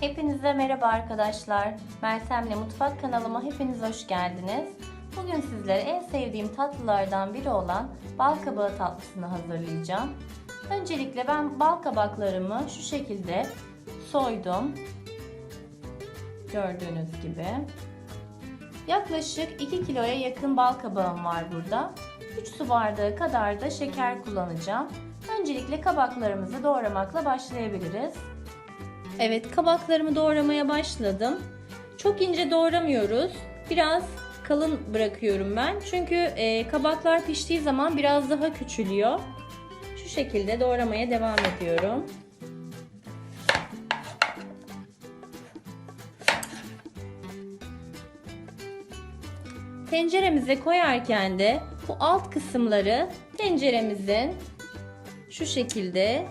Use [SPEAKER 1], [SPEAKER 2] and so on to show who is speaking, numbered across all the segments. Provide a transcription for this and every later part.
[SPEAKER 1] Hepinize merhaba arkadaşlar. Meltem'le Mutfak kanalıma hepiniz hoş geldiniz. Bugün sizlere en sevdiğim tatlılardan biri olan bal kabağı tatlısını hazırlayacağım. Öncelikle ben bal kabaklarımı şu şekilde soydum. Gördüğünüz gibi. Yaklaşık 2 kiloya yakın bal kabağım var burada. 3 su bardağı kadar da şeker kullanacağım. Öncelikle kabaklarımızı doğramakla başlayabiliriz. Evet kabaklarımı doğramaya başladım. Çok ince doğramıyoruz. Biraz kalın bırakıyorum ben. Çünkü e, kabaklar piştiği zaman biraz daha küçülüyor. Şu şekilde doğramaya devam ediyorum. Tenceremize koyarken de bu alt kısımları tenceremizin şu şekilde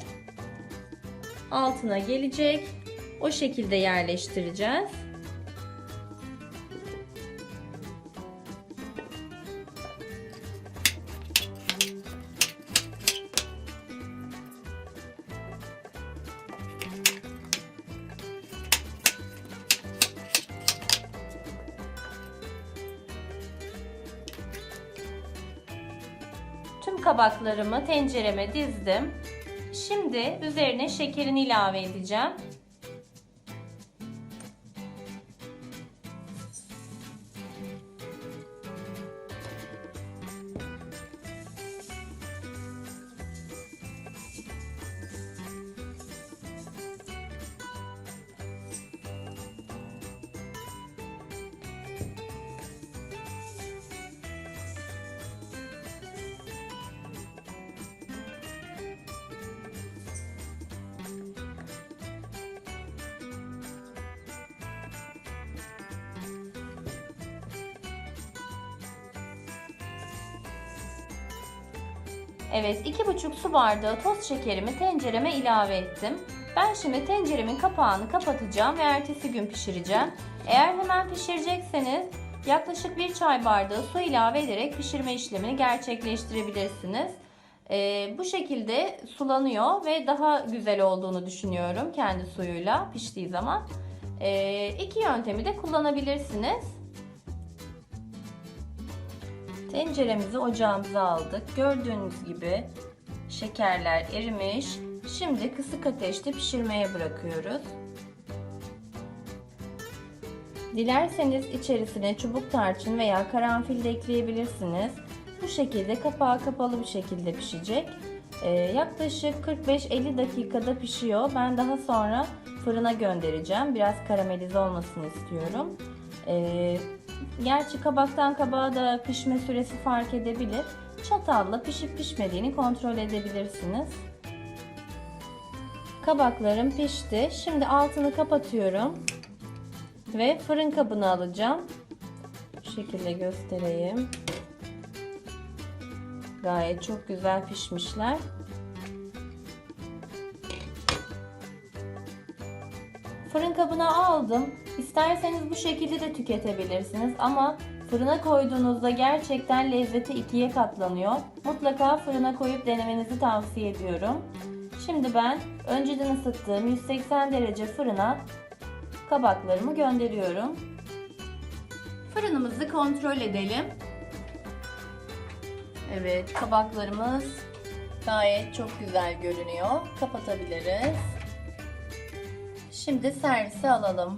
[SPEAKER 1] altına gelecek. O şekilde yerleştireceğiz. Tüm kabaklarımı tencereme dizdim. Şimdi üzerine şekerini ilave edeceğim. Evet, 2,5 su bardağı toz şekerimi tencereme ilave ettim. Ben şimdi tenceremin kapağını kapatacağım ve ertesi gün pişireceğim. Eğer hemen pişirecekseniz yaklaşık 1 çay bardağı su ilave ederek pişirme işlemini gerçekleştirebilirsiniz. Ee, bu şekilde sulanıyor ve daha güzel olduğunu düşünüyorum kendi suyuyla piştiği zaman. Ee, iki yöntemi de kullanabilirsiniz. Tenceremizi ocağımıza aldık. Gördüğünüz gibi şekerler erimiş. Şimdi kısık ateşte pişirmeye bırakıyoruz. Dilerseniz içerisine çubuk tarçın veya karanfil de ekleyebilirsiniz. Bu şekilde kapağı kapalı bir şekilde pişecek. Ee, yaklaşık 45-50 dakikada pişiyor. Ben daha sonra fırına göndereceğim. Biraz karamelize olmasını istiyorum. Ee, Gerçi kabaktan kabağa da pişme süresi fark edebilir. Çatalla pişip pişmediğini kontrol edebilirsiniz. Kabaklarım pişti. Şimdi altını kapatıyorum. Ve fırın kabını alacağım. Bu şekilde göstereyim. Gayet çok güzel pişmişler. Fırın kabına aldım. İsterseniz bu şekilde de tüketebilirsiniz ama fırına koyduğunuzda gerçekten lezzeti ikiye katlanıyor. Mutlaka fırına koyup denemenizi tavsiye ediyorum. Şimdi ben önceden ısıttığım 180 derece fırına kabaklarımı gönderiyorum. Fırınımızı kontrol edelim. Evet, kabaklarımız gayet çok güzel görünüyor. Kapatabiliriz. Şimdi servise alalım.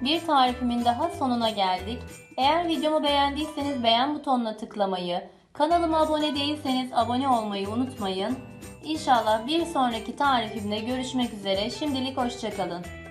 [SPEAKER 1] Bir tarifimin daha sonuna geldik. Eğer videomu beğendiyseniz beğen butonuna tıklamayı, Kanalıma abone değilseniz abone olmayı unutmayın. İnşallah bir sonraki tarifimde görüşmek üzere. Şimdilik hoşçakalın.